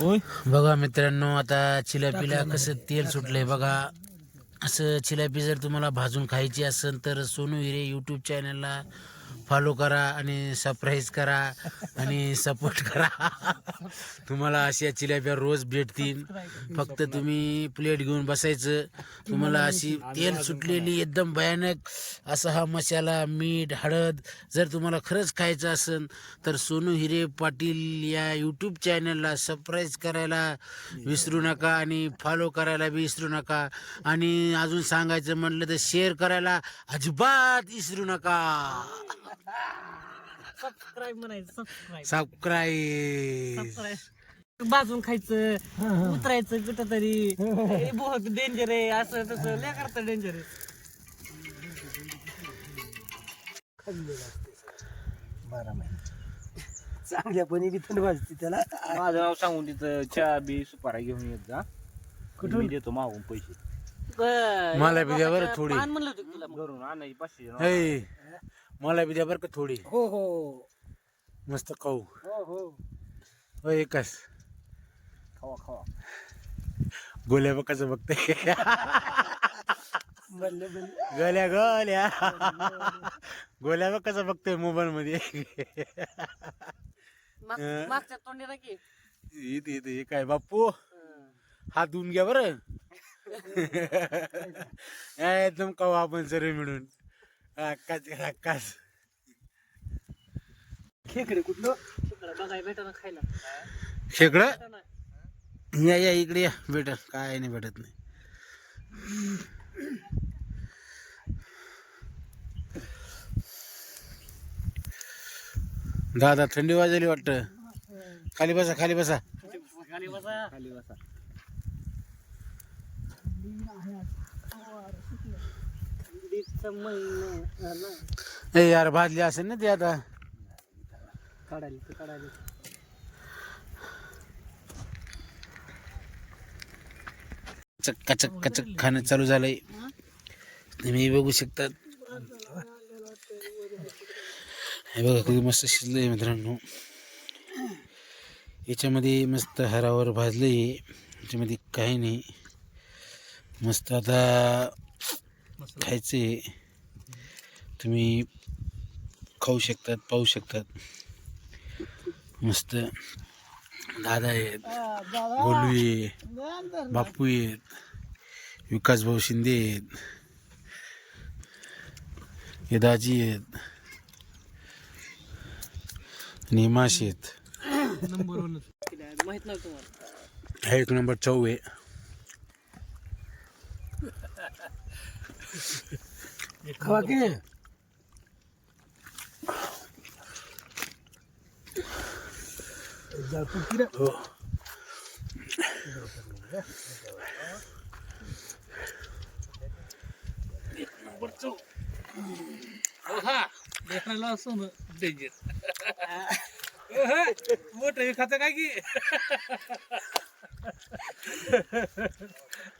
होय? बघा मित्रांनो आता चिलापीला कसं तेल सुटलंय बघा. असं चिलापी जर तुम्हाला भाजून खायची असेल तर सोनू हिरे यूट्यूब चॅनलला फॉलो करा आणि सरप्राईज करा आणि सपोर्ट करा. तुम्हाला अशा चिलाप्या रोज भेटतील. फक्त तुम्ही प्लेट घेऊन बसायचं. तुम्हाला अशी तेल सुटलेली एकदम भयानक असा हा मसाला मीठ हळद जर तुम्हाला खरंच खायचं असेल तर सोनू हिरे पाटील या यूट्यूब चॅनलला सरप्राईज करायला विसरू नका आणि फॉलो करायला विसरू नका. आणि अजून सांगायचं म्हटलं तर शेअर करायला अजिबात विसरू नका. सबस्क्राईब म्हणायचं सबस्क्राईब सबस्क्राईब बाजून खायचं उतरायचं कुठं तरी हे बहुत डेंजर आहे असं तसं. लय करतं डेंजर आहे. बारा महिने चांगल्यापणी बी थंड वाजते त्याला. माझं नाव सांगून तिथं चहा बी सुपारा घेऊन येत जा. मी देतो मागून पैसे. बरं, मला बी द्या बरं थोडी. पान म्हणलं होतं तुला मग. घरून आणायची पाचशे. मला बी द्या बरं का थोडी. हो हो. मस्त खाऊ. हो हो. हो एकच खावा खावा. गोल्या बघ कसं बघते म्हणले गोल्या गोल्या. गोल्या बघ कसं बघतोय मोबाईल मध्ये माग- मागच्या तोंडीला की. इथे इथे हे काय बाप्पू? हात धुवून घ्या बरं. एकदम खाऊ आपण सर्व मिळून. हक्काच हक्काच खेकडे कुठलं? भेटा ना खायला. ना. या या इकडे या. भेटत काय नाही भेटत नाही. दादा थंडी वाजली वाटतं. खाली बसा खाली बसा. खाली बसा. खाली बसा. ए यार भाजली असेल ना ते आता. काढायला ते काढायला. चक्का चक्का चक खाणं चालू झालंय. तुम्ही बघू शकतात. हे बघा किती मस्त शिजलंय मित्रांनो. याच्यामध्ये मस्त हरावर भाजलंय. याच्यामध्ये काही नाही. मस्त आता खायचंय तुम्ही खाऊ शकतात पाहू शकतात. मस्त. दादा आहेत गोलू आहे बापू आहेत विकास भाऊ शिंदे आहेत. दाजी आहेत. आणि हिमाश आहेत माहीत नव्हतं तुम्हाला हा एक नंबर चौ आहे खावा की? हो. लेकराला असं डेंजर मोठं खातं काय की?